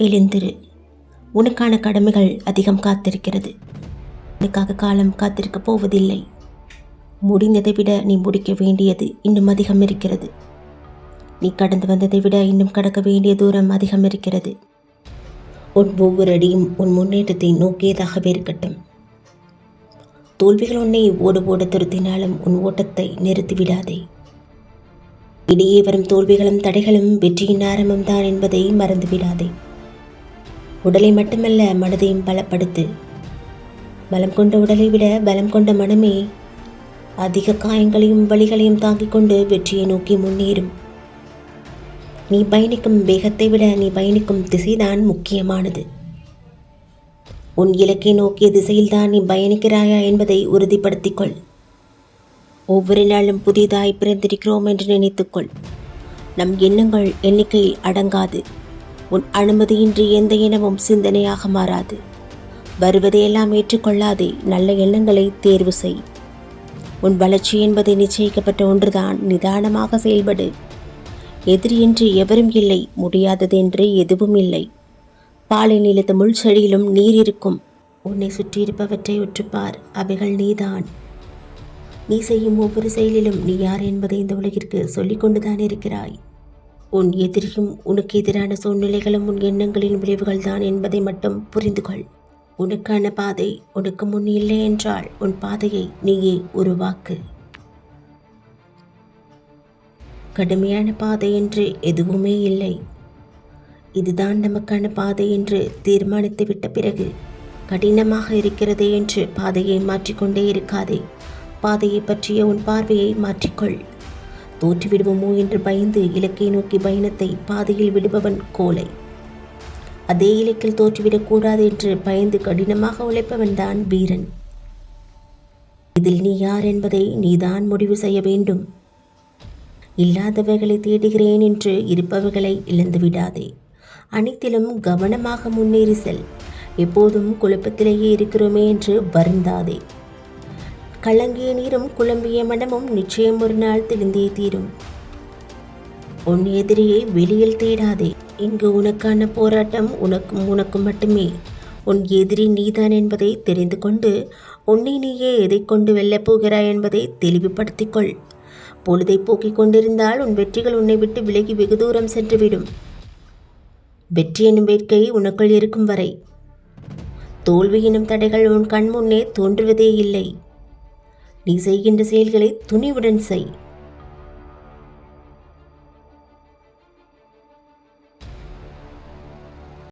எழுந்திரு. உனக்கான கடமைகள் அதிகம் காத்திருக்கிறது. உனக்காக காலம் காத்திருக்கப் போவதில்லை. முடிந்ததை விட நீ முடிக்க வேண்டியது இன்னும் அதிகம் இருக்கிறது. நீ கடந்து வந்ததை விட இன்னும் கடக்க வேண்டிய தூரம் அதிகம் இருக்கிறது. உன் ஒவ்வொரு அடியும் உன் முன்னேற்றத்தை நோக்கியதாகவே இருக்கட்டும். தோல்விகள் உன்னை ஓட ஓட திருத்தினாலும் உன் ஓட்டத்தை நிறுத்திவிடாதே இடையே வரும் தோல்விகளும் தடைகளும் வெற்றியின் ஆரம்பம் தான் என்பதை மறந்துவிடாதே. உடலை மட்டுமல்ல மனதையும் பலப்படுத்து. பலம் கொண்ட உடலை விட பலம் கொண்ட மனமே அதிக காயங்களையும் வலிகளையும் தாங்கிக் கொண்டு வெற்றியை நோக்கி முன்னேறும். நீ பயணிக்கும் வேகத்தை விட நீ பயணிக்கும் திசைதான் முக்கியமானது. உன் இலக்கை நோக்கிய திசையில்தான் நீ பயணிக்கிறாயா என்பதை உறுதிப்படுத்திக் கொள் ஒவ்வொரு நாளும் புதிதாய் பிறந்திருக்கிறோம் என்று நினைத்துக்கொள். நம் எண்ணங்கள் எண்ணிக்கையில் அடங்காது. உன் அனுமதியின்றி எந்த இனமும் சிந்தனையாக மாறாது. வருவதையெல்லாம் ஏற்றுக்கொள்ளாதே நல்ல எண்ணங்களை தேர்வு செய். உன் வளர்ச்சி என்பது நிச்சயிக்கப்பட்ட ஒன்றுதான். நிதானமாக செயல்படு. எதிரி என்று எவரும் இல்லை. முடியாதது என்று எதுவும் இல்லை. பாலை நிலத்த முள் செடியிலும் நீர் இருக்கும். உன்னை சுற்றியிருப்பவற்றை உற்றுப்பார். அவைகள் நீதான். நீ செய்யும் ஒவ்வொரு செயலிலும் நீ யார் என்பதை இந்த உலகிற்கு சொல்லிக் கொண்டுதான் இருக்கிறாய். உன் எதிரியும் உனக்கு எதிரான சூழ்நிலைகளும் உன் எண்ணங்களின் விளைவுகள் தான் என்பதை மட்டும் புரிந்து கொள். உனக்கான பாதை உனக்கு முன் இல்லை என்றால் உன் பாதையை நீயே உருவாக்கு. கடுமையான பாதை என்று எதுவுமே இல்லை. இதுதான் நமக்கான பாதை என்று தீர்மானித்து விட்ட பிறகு கடினமாக இருக்கிறதே என்று பாதையை மாற்றிக்கொண்டே இருக்காதே. பாதையை பற்றிய உன் பார்வையை மாற்றிக்கொள். தோற்றுவிடுவோமோ என்று பயந்து இலக்கை நோக்கி பயணத்தை பாதையில் விடுபவன் கோலை. அதே இலக்கில் தோற்றுவிடக்கூடாது என்று பயந்து கடினமாக உழைப்பவன் தான் வீரன். இதில் நீ யார் என்பதை நீதான் முடிவு செய்ய வேண்டும். இல்லாதவைகளை தேடுகிறேன் என்று இருப்பவர்களை இழந்து விடாதே. அனைத்திலும் கவனமாக முன்னேறி செல். எப்போதும் குழப்பத்திலேயே இருக்கிறோமே என்று வருந்தாதே. கலங்கிய நீரும் குழம்பிய மனமும் நிச்சயம் ஒரு நாள் தெளிந்தே தீரும். உன் எதிரியை வெளியில் தேடாதே. இங்கு உனக்கான போராட்டம் உனக்கும் உனக்கும் மட்டுமே. உன் எதிரி நீதான் என்பதை தெரிந்து கொண்டு உன்னை நீயே எதை கொண்டு வெல்லப் போகிறாய் என்பதை தெளிவுபடுத்திக்கொள். பொழுதை போக்கிக் கொண்டிருந்தால் உன் வெற்றிகள் உன்னை விட்டு விலகி வெகு தூரம் சென்றுவிடும். வெற்றி எனும் வேட்கை உனக்குள் இருக்கும் வரை. தோல்வி எனும் தடைகள் உன் கண் முன்னே தோன்றுவதே இல்லை. நீ செய்கின்ற செயல்களை துணிவுடன் செய்.